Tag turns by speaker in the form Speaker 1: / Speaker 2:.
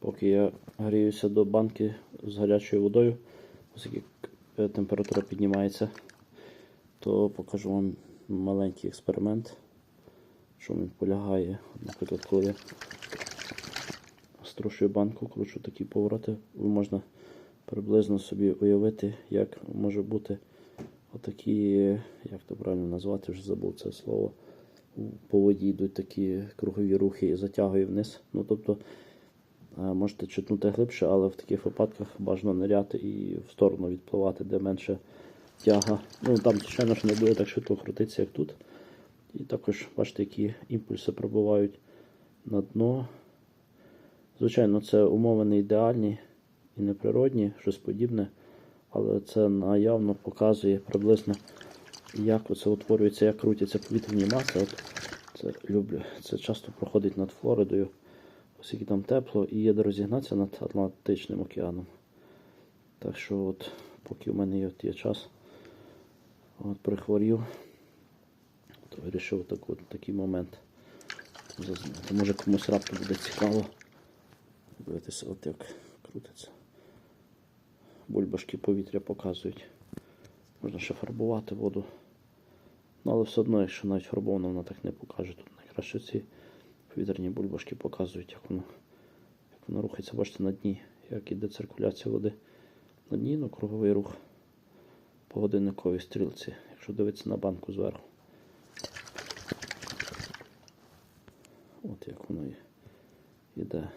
Speaker 1: Поки я гріюся до банки з гарячою водою, оскільки температура піднімається, то покажу вам маленький експеримент, що він полягає. Наприклад, коли я струшую банку, кручу такі повороти, можна приблизно собі уявити, як може бути отакі, як то правильно назвати, вже забув це слово. По воді йдуть такі кругові рухи і затягує вниз. Ну, тобто, можете чутнути глибше, але в таких випадках бажано ниряти і в сторону відпливати, де менше тяга. Ну, там, звичайно ж, не буде так швидко крутитися, як тут. І також, бачите, які імпульси пробувають на дно. Звичайно, це умови не ідеальні і неприродні, щось подібне, але це наявно показує приблизно, як оце утворюється, як крутяться повітряні маси. От це люблю. Це часто проходить над Флоридою, оскільки там тепло і є де розігнатися над Атлантичним океаном. Так що, от, поки в мене є, от є час, от прихворів, то вирішив так, от, такий момент зазняти. Може комусь раптом буде цікаво. Дивитися, от як крутиться. Бульбашки повітря показують. Можна ще фарбувати воду. Ну, але все одно, якщо навіть фарбовано, вона так не покаже. Тут найкраще ці повітряні бульбашки показують, як воно, як воно рухається. Бачите, на дні, як іде циркуляція води. На дні, ну, круговий рух по годинниковій стрілці, якщо дивитися на банку зверху. От як воно йде.